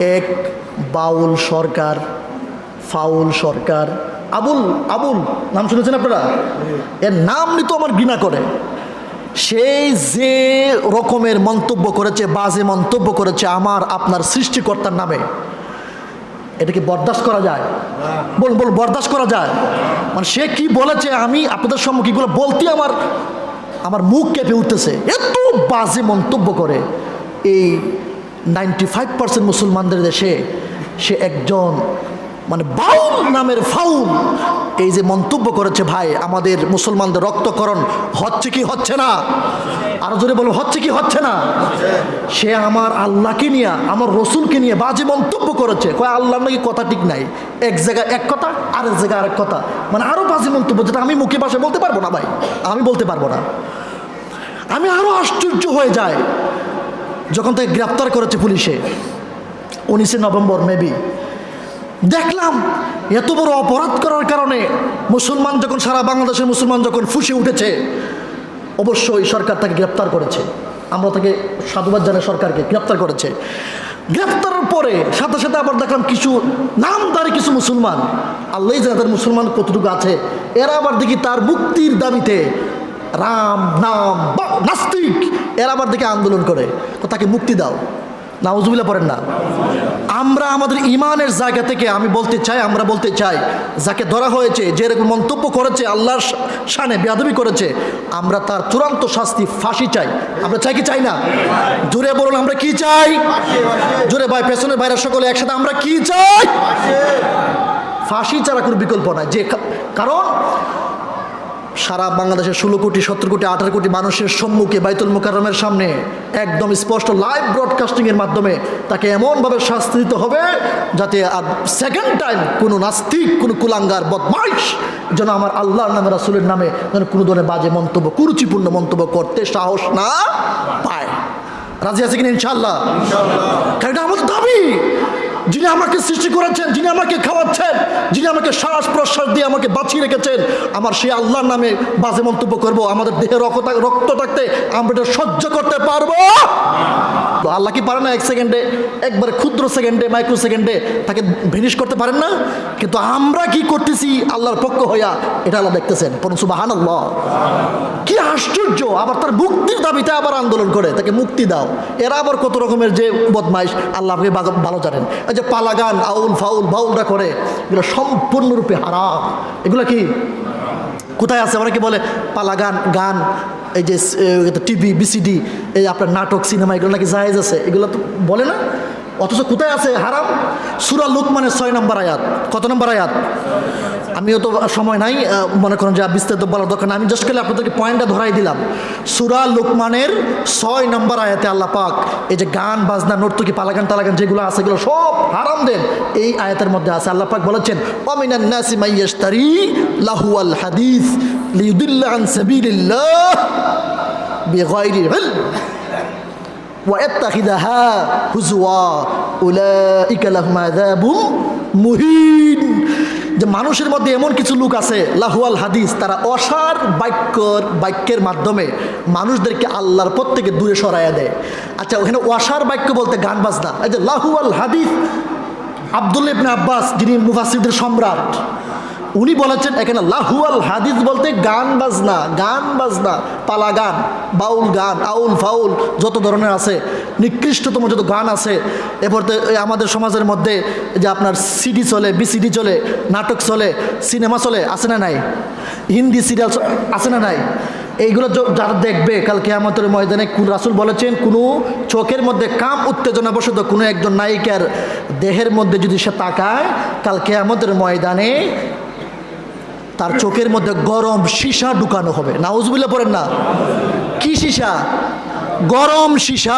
এক বাউল সরকার, ফাউল সরকার, আবুল আবুল, নাম শুনেছেন আপনারা? এর নাম নিতে আমার ঘৃণা করে। সেই যে রকমের মন্তব্য করেছে, বাজে মন্তব্য করেছে আমার, আপনার সৃষ্টিকর্তার নামে এটাকে বরদাস্ত করা যায়? বল বল, বরদাস্ত করা যায়। মানে সে কি বলেছে আমি আপনাদের সম্মুখে এগুলো বলতে আমার আমার মুখ কেঁপে উঠতেছে। এত বাজে মন্তব্য করে। এই নাইনটি ফাইভ পার্সেন্ট মুসলমানদের দেশে সে একজন মানে বাউল নামের ফাউল। এই যে মন্তব্য করেছে ভাই, আমাদের মুসলমানদের রক্তকরণ হচ্ছে কি হচ্ছে না? আরও জোরে বলো হচ্ছে কি হচ্ছে না? সে আমার আল্লাহকে নিয়ে, আমার রসুলকে নিয়ে বাজে মন্তব্য করেছে। কয় আল্লাহ নাকি কথা ঠিক নাই। এক জায়গায় এক কথা, আরেক জায়গায় আরেক কথা। মানে আরও বাজে মন্তব্য যেটা আমি মুখে ভাষায় বলতে পারব না ভাই। আমি বলতে পারব না। আমি আরও আশ্চর্য হয়ে যায় যখন তাকে গ্রেপ্তার করেছে পুলিশে, উনিশে নভেম্বর মেবি দেখলাম, এত বড় অপরাধ করার কারণে মুসলমান যখন সারা বাংলাদেশের মুসলমান যখন ফুসে উঠেছে, অবশ্যই সরকার তাকে গ্রেপ্তার করেছে। আমরা তাকে সাধুবাদ জানাই সরকারকে, গ্রেপ্তার করেছে। গ্রেপ্তারের পরে সাথে সাথে আবার দেখলাম কিছু নামদারি কিছু মুসলমান, আল্লাহ যাদের মুসলমান কতটুকু আছে, এরা আবার দেখি তার মুক্তির দাবিতে রাম নাম নাস্তিক। এরা আবার দেখে আন্দোলন করে। তো তাকে মুক্তি দাও। নাউজুবিল্লা পড়েন না? আমরা আমাদের ইমানের জায়গা থেকে আমি বলতে চাই, আমরা বলতে চাই, যাকে ধরা হয়েছে, যে এরকম মন্তব্য করেছে, আল্লাহর শানে বেয়াদবি করেছে, আমরা তার চূড়ান্ত শাস্তি, ফাঁসি চাই। আমরা চাই কি চাই না? জোরে বলুন, আমরা কি চাই? জোরে ভাই, পেছনের বাইরে সকলে একসাথে, আমরা কি চাই? ফাঁসি ছাড়া কোনো বিকল্প নাই। যে কারণ সারা বাংলাদেশের ষোলো কোটি, সত্তর কোটি, আঠারো কোটি মানুষের সম্মুখে বাইতুল মোকাররমের সামনে একদম স্পষ্ট লাইভ ব্রডকাস্টিংয়ের মাধ্যমে তাকে এমনভাবে শাস্তি দিতে হবে যাতে আর সেকেন্ড টাইম কোনো নাস্তিক, কোনো কুলাঙ্গার, বদমাইশ যেন আমার আল্লাহর নামে, রাসুলের নামে যেন কোনো ধরনের বাজে মন্তব্য, কুরুচিপূর্ণ মন্তব্য করতে সাহস না পায়। রাজি আছে কিনা ইনশাল্লাহ কারণ এটা আমাদের দাবি যিনি আমাকে সৃষ্টি করেছেন, যিনি আমাকে খাওয়াচ্ছেন, যিনি আমাকে শ্বাস প্রশ্বাস দিয়ে আমাকে বাঁচিয়ে রেখেছেন, আমার সেই আল্লাহর নামে বাজে মন্তব্য করব, আমাদের দেহে রক্ত রক্ত থাকতে আমরা এটা সহ্য করতে পারব? আল্লাহ কি পারে না এক সেকেন্ডে, একবারে ক্ষুদ্র সেকেন্ডে, মাইক্রো সেকেন্ডে তাকে ভিনিশ করতে পারেন না? কিন্তু আমরা কি করতেছি আল্লাহর পক্ষ হইয়া, এটা আল্লাহ দেখতেছেন। পরম সুবাহান আল্লাহ কি আশ্চর্য আবার তার মুক্তির দাবিতে আবার আন্দোলন করে, তাকে মুক্তি দাও। এরা আবার কত রকমের যে বদমাইশ, আল্লাহ আপনি ভালো জানেন। এই যে পালাগান, আউল ফাউল, বাউলরা করে, এগুলো সম্পূর্ণরূপে হারাম। এগুলো কি? কোথায় আছে? অনেকে বলে? পালাগান, গান, এই যে টিভি, বিসিডি, এই আপনার নাটক, সিনেমা, এগুলো নাকি জায়েজ আছে? এগুলো তো বলে না? অথচ কোথায় আছে? হারাম? সুরা লুকমানের ছয় নম্বর আয়াত। কত নম্বর আয়াত? আমিও তো সময় নাই আহ, মনে করেন যে আর বিস্তারিত বলার দরকার নাই আমি জাস্ট করে আপনাদেরকে পয়েন্টটা ধরাই দিলাম সুরা লুকমানের ছয় নম্বর আয়াতে আল্লাহ পাক এই যে গান বাজনা নর্তকি পালাগান টালাগান যেগুলো আছে এগুলো সব হারাম দেন এই আয়াতের মধ্যে আছে আল্লাহ পাক বলেছেন অমিনান নাসি মাইয়াশতারি লাহু আল হাদিস লিউদিল্লা আন সাবিলিল্লাহ বিগাইরি ইলম واتخذها هزوا اولئك لهم عذاب মুহিন যে মানুষের মধ্যে এমন কিছু লোক আছে, লাহুয়াল হাদিস, তারা অসার বাক্যর, বাক্যের মাধ্যমে মানুষদেরকে আল্লাহর প্রত্যেকে দূরে সরাইয়া দেয়। আচ্ছা ওখানে অসার বাক্য বলতে গান বাজনা। এই যে লাহুয়াল হাদিস আবদুল্লিবনে আব্বাস, যিনি মুফাসিদের সম্রাট উনি বলেছেন এখানে লাহুয়াল হাদিস বলতে গান বাজনা গান বাজনা পালা গান বাউল গান, আউল ফাউল, যত ধরনের আছে, নিকৃষ্টতম যত গান আছে, এরপর আমাদের সমাজের মধ্যে যে আপনার সিডি চলে বিসিডি চলে, নাটক চলে, সিনেমা চলে, আছে না নাই? হিন্দি সিরিয়াল আছে না নাই? এইগুলো যারা দেখবে কালকে কেয়ামতের ময়দানে রাসুল বলেছেন, কোনো চোখের মধ্যে কাম উত্তেজনা বসত কোনো একজন নায়িকার দেহের মধ্যে যদি সে তাকায় কালকে কেয়ামতের ময়দানে তার চোখের মধ্যে গরম সীসা ঢুকানো হবে। নাউজবিল্লা পড়েন না। কি সীসা? গরম সীসা